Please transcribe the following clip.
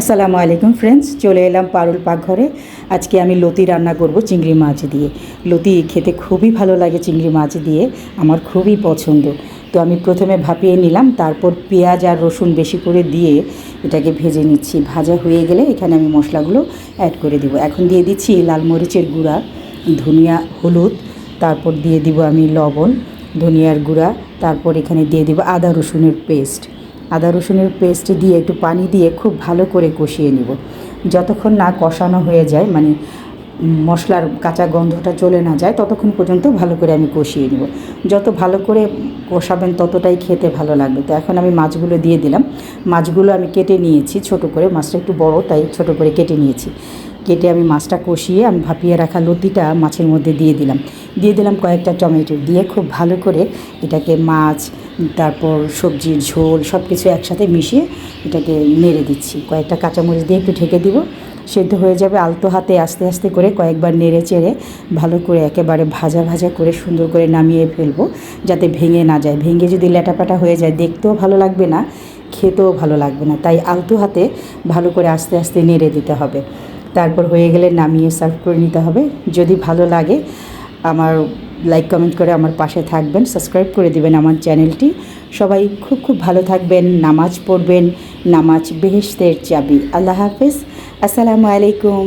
আসসালামু আলাইকুম ফ্রেন্ডস চলে এলাম পারুল পাকঘরে। আজকে আমি লতি রান্না করব চিংড়ি মাছ দিয়ে। লতি খেতে খুবই ভালো লাগে চিংড়ি মাছ দিয়ে, আমার খুবই পছন্দ। তো আমি প্রথমে ভাপিয়ে নিলাম, তারপর পেঁয়াজ আর রসুন বেশি করে দিয়ে এটাকে ভেজে নিচ্ছি। ভাজা হয়ে গেলে এখানে আমি মশলাগুলো অ্যাড করে দেবো। এখন দিয়ে দিচ্ছি লাল মরিচের গুঁড়া, ধনিয়া, হলুদ, তারপর দিয়ে দিব আমি লবণ, ধনিয়ার গুঁড়া, তারপর এখানে দিয়ে দিব আদা রসুনের পেস্ট আদা রসুনের পেস্ট দিয়ে একটু পানি দিয়ে খুব ভালো করে কষিয়ে নিব। যতক্ষণ না কষানো হয়ে যায় মানে মশলার কাঁচা গন্ধটা চলে না যায়, ততক্ষণ পর্যন্ত ভালো করে আমি কষিয়ে নিব। যত ভালো করে কষাবেন, ততটাই খেতে ভালো লাগবে। তো এখন আমি মাছগুলো দিয়ে দিলাম। মাছগুলো আমি কেটে নিয়েছি ছোট করে, মাছটা একটু বড়, তাই ছোট করে কেটে নিয়েছি। কেটে আমি মাছটা কষিয়ে আমি ভাপিয়ে রাখা লতিটা মাছের মধ্যে দিয়ে দিলাম। দিয়ে দিলাম কয়েকটা টমেটো দিয়ে খুব ভালো করে এটাকে মাছ, তারপর সবজির ঝোল সব কিছু একসাথে মিশিয়ে এটাকে নেড়ে দিচ্ছি। কয়েকটা কাঁচামরিচ দিয়ে একটু ঢেকে দিব, সেদ্ধ হয়ে যাবে আলতো হাতে আস্তে আস্তে করে কয়েকবার নেড়ে চেড়ে ভালো করে একেবারে ভাজা ভাজা করে সুন্দর করে নামিয়ে ফেলব, যাতে ভেঙে না যায়। ভেঙে যদি ল্যাটাপাটা হয়ে যায়, দেখতেও ভালো লাগবে না, খেতেও ভালো লাগবে না। তাই আলতো হাতে ভালো করে আস্তে আস্তে নেড়ে দিতে হবে। তারপর হয়ে গেলে নামিয়ে সার্ভ করে নিতে হবে। যদি ভালো লাগে, আমার লাইক কমেন্ট করে আমার পাশে থাকবেন সাবস্ক্রাইব করে দিবেন আমার চ্যানেলটি সবাই খুব খুব ভালো থাকবেন, নামাজ পড়বেন, নামাজ বেহেশতের চাবি। আল্লাহ হাফেজ। আসসালামু আলাইকুম।